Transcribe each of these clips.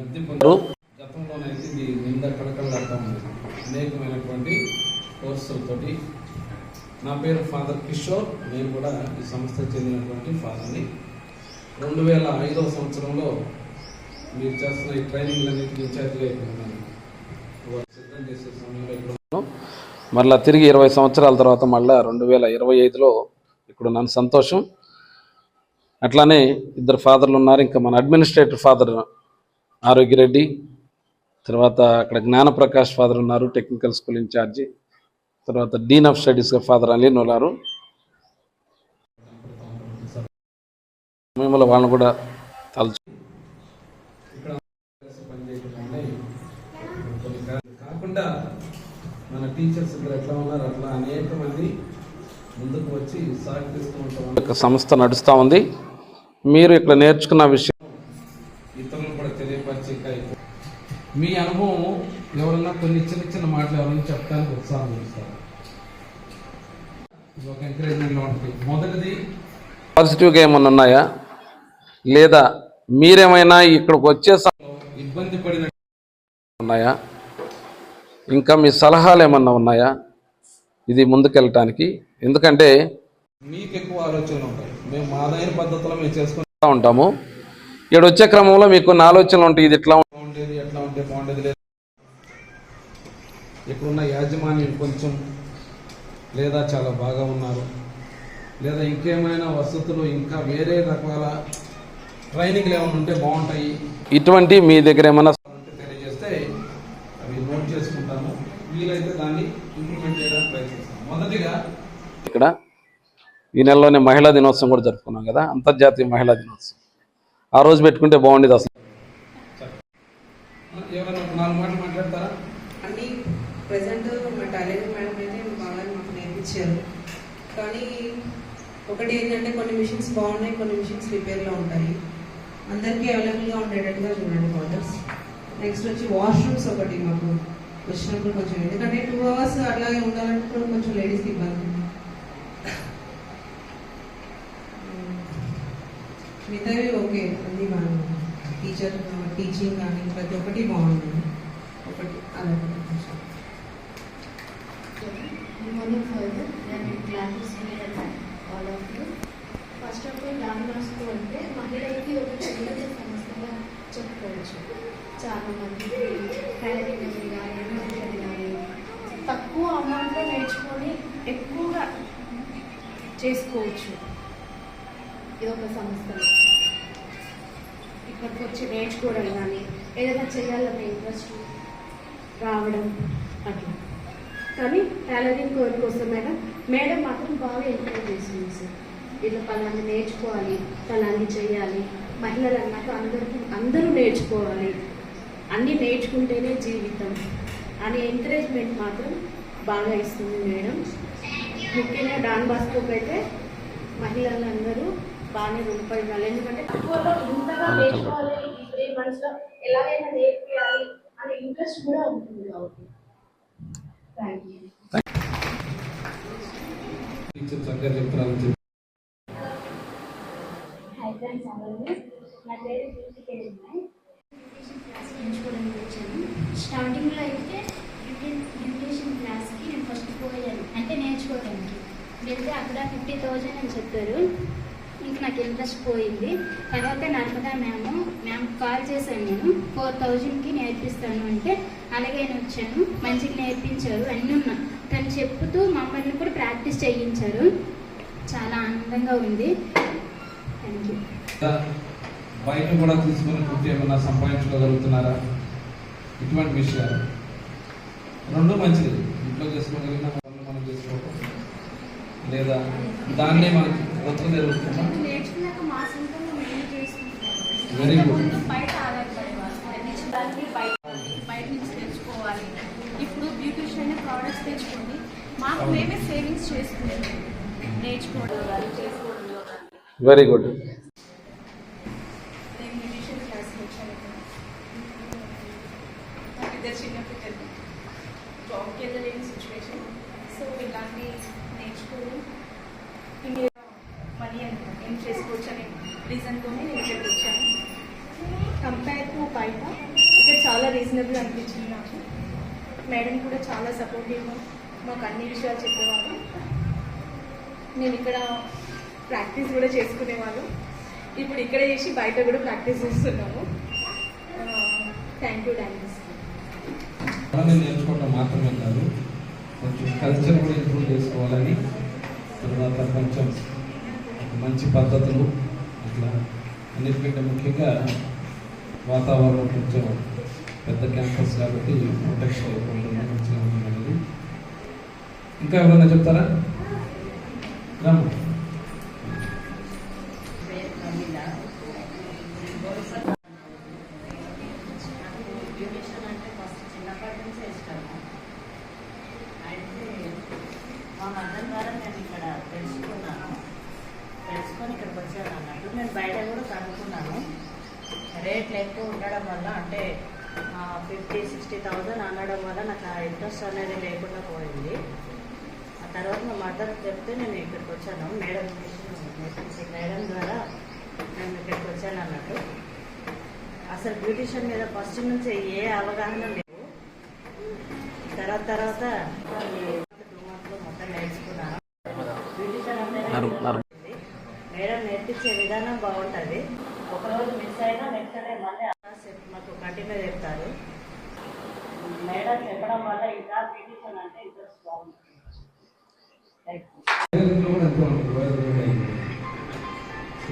లబ్ధి పొందారు గతంలోనైతే ఇది నింద కడకలాడుతూ ఉంది అనేకమైనటువంటి కోర్సులతోటి నా పేరు ఫాదర్ కిషోర్. నేను కూడా ఈ సంస్థకు చెందినటువంటి ఫాదర్ని. రెండు వేల ఐదవ సంవత్సరంలో మీరు చేస్తున్న ఈ ట్రైనింగ్లన్నింటికి ఇన్ఛార్జిగా ఇవాళ సిద్ధం చేసే సమయంలో ఇక్కడ ఉన్నాను. మరలా తిరిగి ఇరవై సంవత్సరాల తర్వాత మళ్ళా రెండు వేల ఇరవై ఐదులో ఇక్కడ ఉన్నాను. సంతోషం. అట్లానే ఇద్దరు ఫాదర్లు ఉన్నారు. ఇంకా మన అడ్మినిస్ట్రేటివ్ ఫాదర్ ఆరోగ్యరెడ్డి తర్వాత అక్కడ జ్ఞానప్రకాష్ ఫాదర్ ఉన్నారు టెక్నికల్ స్కూల్ ఇన్ఛార్జి తర్వాత డీన్ ఆఫ్ స్టడీస్గా ఫాదర్ అలీన్ ఉన్నారు మిమ్మల్ని వాళ్ళని కూడా తలుచు కాకుండా మన టీచర్స్ ఇక్కడ ఎట్లా ఉన్నారు అట్లా అనేక మంది ముందుకు వచ్చి సహకరిస్తూ ఉంటాం. సంస్థ నడుస్తూ ఉంది. మీరు ఇక్కడ నేర్చుకున్న విషయం మీ అనుభవం ఎవరన్నా కొన్ని చిన్న చిన్న మాటలు ఎవరైనా చెప్పడానికి ఉత్సాహం చూస్తారు. ఇది ఒక ఎంకరేజ్మెంట్లో ఉంటుంది. మొదటిది పాజిటివ్గా ఏమన్నా ఉన్నాయా? లేదా మీరేమైనా ఇక్కడికి వచ్చే ఇబ్బంది పడిన ఉన్నాయా? ఇంకా మీ సలహాలు ఏమన్నా ఉన్నాయా? ఇది ముందుకెళ్ళటానికి. ఎందుకంటే మీకు ఎక్కువ ఆలోచనలు ఉంటాయి. మేము మాదైన పద్ధతిలో మేము చేసుకుంటూ ఉంటాము. ఇక్కడ వచ్చే క్రమంలో మీకు కొన్ని ఆలోచనలు ఉంటాయి. ఇది ఎట్లా ఉండేది ఎట్లా ఉంటే బాగుండేది లేదు ఇక్కడున్న యాజమాన్యం కొంచెం లేదా చాలా బాగా ఉన్నారు. లేదా ఇంకేమైనా వసతులు ఇంకా వేరే రకాల ట్రైనింగ్లు ఏమైనా ఉంటే బాగుంటాయి. ఇటువంటి మీ దగ్గర ఏమైనా తెలియజేస్తే అవి నోట్ చేసుకుంటాము. వీలైతే దాన్ని ఇంప్లిమెంట్ చేయడానికి ప్రయత్నిస్తాం మొదటిగా ఇక్కడ ఈ నెలలోనే మహిళా దినోత్సవం కూడా జరుపుకున్నాం కదా అంతర్జాతీయ మహిళా దినోత్సవం. ఆ రోజు పెట్టుకుంటే బాగుండేది అసలు. ఎవరైనా నాలుగు మాటలు మాట్లాడతారా? ప్రజెంట్ మా టాలెంట్ మేడం అయితే బాగా మాకు నేర్పించారు. కానీ ఒకటి ఏంటంటే కొన్ని మిషన్స్ బాగున్నాయి కొన్ని మిషన్స్ రిపేర్లో ఉంటాయి. అందరికీ అవైలబుల్గా ఉండేటట్టుగా చూడండి వాటర్స్ నెక్స్ట్ వచ్చి వాష్రూమ్స్ ఒకటి మాకు వచ్చినప్పుడు కొంచెం ఎందుకంటే టూ అవర్స్ అట్లాగే ఉండాలంటే కొంచెం లేడీస్కి ఇబ్బంది. మిగతావి ఓకే అన్ని బాగున్నాయి. టీచర్ టీచింగ్ కానీ ప్రతి ఒక్కటి బాగుంది. ఒకటి అలా కొంచెం Good morning further. I am glad to see you all, of you. First of all Don Bosco అంటే మహిళలకి ఒక చిన్న సమస్యగా చెప్పుకోవచ్చు చాలా మంది టైలరింగ్ కానీ మిషన్ కానీ తక్కువ అమౌంట్లో నేర్చుకొని ఎక్కువగా చేసుకోవచ్చు ఇది ఒక సంస్థ ఇక్కడికి వచ్చి నేర్చుకోవడం కానీ ఏదైనా చేయాలన్న ఇంట్రెస్ట్ రావడం అట్లా కానీ టైలరింగ్ కోర్స్ కోసమైనా మేడం మాత్రం బాగా ఎంకరేజ్ చేసింది సార్. ఇట్లా పలాంటి నేర్చుకోవాలి పలాంటి చేయాలి. మహిళలు అన్నాక అందరికీ అందరూ నేర్చుకోవాలి. అన్నీ నేర్చుకుంటేనే జీవితం. అనే ఎంకరేజ్మెంట్ మాత్రం బాగా ఇస్తుంది మేడం. ముఖ్యంగా డాన్ బాస్కోకి అయితే మహిళలందరూ బాగానే రుణపడి ఉండాలి ఎందుకంటే తక్కువలో ఇంతగా నేర్చుకోవాలి. మంత్స్లో ఎలాగైనా నేర్పించాలి అనే ఇంట్రెస్ట్ కూడా ఉంటుంది కాబట్టి థ్యాంక్ హై ఫ్రెండ్స్ అందరూ నా పేరు కీర్తికే ఉన్నాయి క్లాస్ నేర్చుకోవడానికి వచ్చాను స్టార్టింగ్లో అయితే బ్యూటిషియన్ క్లాస్కి నేను ఫస్ట్ పోయాను అంటే నేర్చుకోవడానికి వెళ్తే అక్కడ ఫిఫ్టీ థౌజండ్ అని చెప్పారు ఇంక నాకు ఇంట్రెస్ట్ పోయింది. తర్వాత నర్మదా మ్యామ్ మ్యామ్ కాల్ చేశాను నేను. ఫోర్ థౌజండ్కి నేర్పిస్తాను అంటే అలాగే నేను వచ్చాను. మంచిగా నేర్పించారు. అన్నీ ఉన్నా. తను చెప్పుతూ మమ్మల్ని కూడా ప్రాక్టీస్ చేయించారు. చాలా ఆనందంగా ఉంది. థ్యాంక్ యూ బయట కూడా తీసుకుని కుట్టి ఏమన్నా సంపాదించుకోగలుగుతున్నారా? ఇటువంటి విషయాలు. రెండు మంచిది. ఇంట్లో చేసుకోగలిగిన మనం చేసుకోవడం లేదా దాన్నే మనకి ఒత్తిడి జరుగుతుందా నుంచి తెచ్చుకోవాలి. ఇప్పుడు బ్యూటిషియన్ ప్రోడక్ట్స్ తెచ్చుకొని మాకు మేమే సేవింగ్స్ నేర్చుకోవడం వెరీ గుడ్ నేను బ్యూటిషియన్ క్లాస్ వచ్చాను నాకు ఇద్దరు చిన్న పిల్లలు జాబ్కి వెళ్ళలేని సిచ్యువేషన్ సో ఇలాంటి నేర్చుకోవడం ఇంకే మనీ ఏం చేసుకోవచ్చు అనే రీజన్తోనే నేను ఇక్కడికి వచ్చాను కంపేర్ టు బయట రీజనబుల్ అనిపించింది నాకు. మేడం కూడా చాలా సపోర్టివ్గా మాకు అన్ని విషయాలు చెప్పేవాళ్ళు. మేము ఇక్కడ ప్రాక్టీస్ కూడా చేసుకునేవాళ్ళు. ఇప్పుడు ఇక్కడ చేసి బయట కూడా ప్రాక్టీస్ చేస్తున్నాము. థ్యాంక్ యూ డాన్స్ నేర్చుకోవడం మాత్రమే కాదు కొంచెం కల్చర్ కూడా ఇంప్రూవ్ చేసుకోవాలని తర్వాత కొంచెం మంచి పద్ధతులు అట్లా అన్నిటికంటే ముఖ్యంగా వాతావరణం కొంచెం పెద్ద క్యాంపస్ కాబట్టి ప్రొటెక్షన్ అయిపోతుంది మంచిగా ఉంటుంది ఇంకా ఎవరైనా చెప్తారా? రాము పేరు ప్రమీల నాకు బ్యూటిషియన్ అంటే ఫస్ట్ చిన్నప్పటి నుంచే ఇష్టము అయితే మా మదర్ ద్వారా నేను ఇక్కడ తెలుసుకున్నాను తెలుసుకొని ఇక్కడికి వచ్చాను అన్నట్టు నేను బయట కూడా కనుక్కున్నాను రేట్లు ఎక్కువ ఉండడం వల్ల అంటే ఫిఫ్టీ సిక్స్టీ థౌజండ్ అనడం వల్ల నాకు ఆ ఇంట్రెస్ట్ అనేది లేకుండా పోయింది. ఆ తర్వాత మా మదర్ చెప్తే నేను ఇక్కడికి వచ్చాను. మేడం నేర్పించి మేడం ద్వారా నేను ఇక్కడికి వచ్చాను అన్నట్టు. అసలు బ్యూటిషియన్ మీద ఫస్ట్ నుంచి ఏ అవగాహన లేవు తర్వాత తర్వాత టూ మంత్స్లో మొత్తం నేర్చుకున్నాను. బ్యూటిషియన్ మేడం నేర్పించే విధానం బాగుంటుంది. ఒకరోజు మిస్ అయినా నెక్స్ట్ డే మళ్ళీ కంటిన్యూ చెప్తారు మేడం చెప్పడం వల్ల ఇంకా బ్యూటిషియన్ అంటే ఇంట్రెస్ట్ బాగుంటుంది.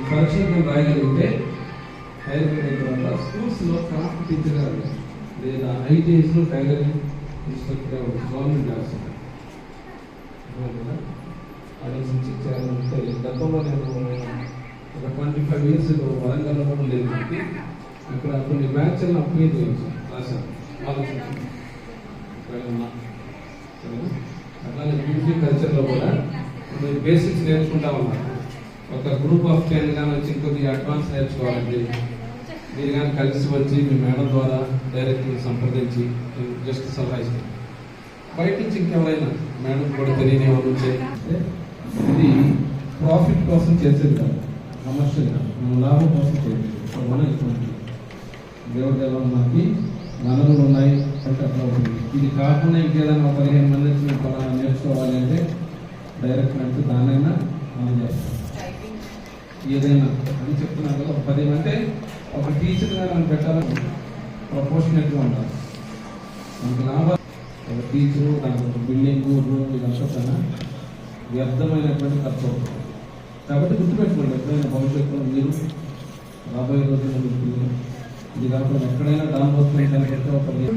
పరీక్షలు మేము రాయగలిగితే టైలరింగ్ అయిన తర్వాత స్కూల్స్లో క్రాఫ్ట్ టీచర్గా లేదా ఐటీఎస్లో టైలరింగ్ ఇన్స్ట్రక్టర్గా గవర్నమెంట్ జాబ్స్ ఆలోచించి చేయాలంటే గతంలో నేను ఒక ట్వంటీ ఫైవ్ ఇయర్స్ వరంగల్లో కూడా లేదు కాబట్టి ఇక్కడ కొన్ని బ్యాచ్లను అప్లై చేయొచ్చు. రాశాను ఆలోచించి అట్లానే బ్యూటీ కల్చర్లో కూడా మీరు బేసిక్స్ నేర్చుకుంటా ఉన్నారు. ఒక గ్రూప్ ఆఫ్ టెన్ కానీ వచ్చి కొద్దిగా అడ్వాన్స్ నేర్చుకోవాలండి. మీరు కానీ కలిసి వచ్చి మీ మేడం ద్వారా డైరెక్ట్ సంప్రదించి జస్ట్ సలహా ఇస్తాం బయట నుంచి ఇంకెవరైనా మేడం కూడా తెలియని వాళ్ళు ఇది ప్రాఫిట్ కోసం చేసేది కాదు. కమర్షియల్ కాదు. మనం లాభం కోసం చేసేది. మనం ఇటువంటి దేవుడి దేవాల మనకి వనరులు ఉన్నాయి అట్లా ఇది కాకుండా ఇంకేదైనా పదిహేను మంది వచ్చి మేము పలానా నేర్చుకోవాలి అంటే డైరెక్ట్ అంటే దానైనా మనం చేస్తాం. ఏదైనా అని చెప్తున్నాను కదా ఒక పది అంటే ఒక టీచర్ గారు మనం పెట్టాలని ప్రపోర్షనేట్గా ఉండాలి. మనకి లాభాలు ఒక టీచరు దానికి ఒక బిల్డింగ్ రూమ్ ఇదంతా కన్నా వ్యర్థమైనటువంటి ఖర్చు అవుతుంది కాబట్టి గుర్తుపెట్టుకోండి ఎప్పుడైనా భవిష్యత్తులో మీరు రాబోయే రోజుల్లో మీరు పిల్లలు ఇది కాకుండా ఎక్కడైనా దాని వస్తుంది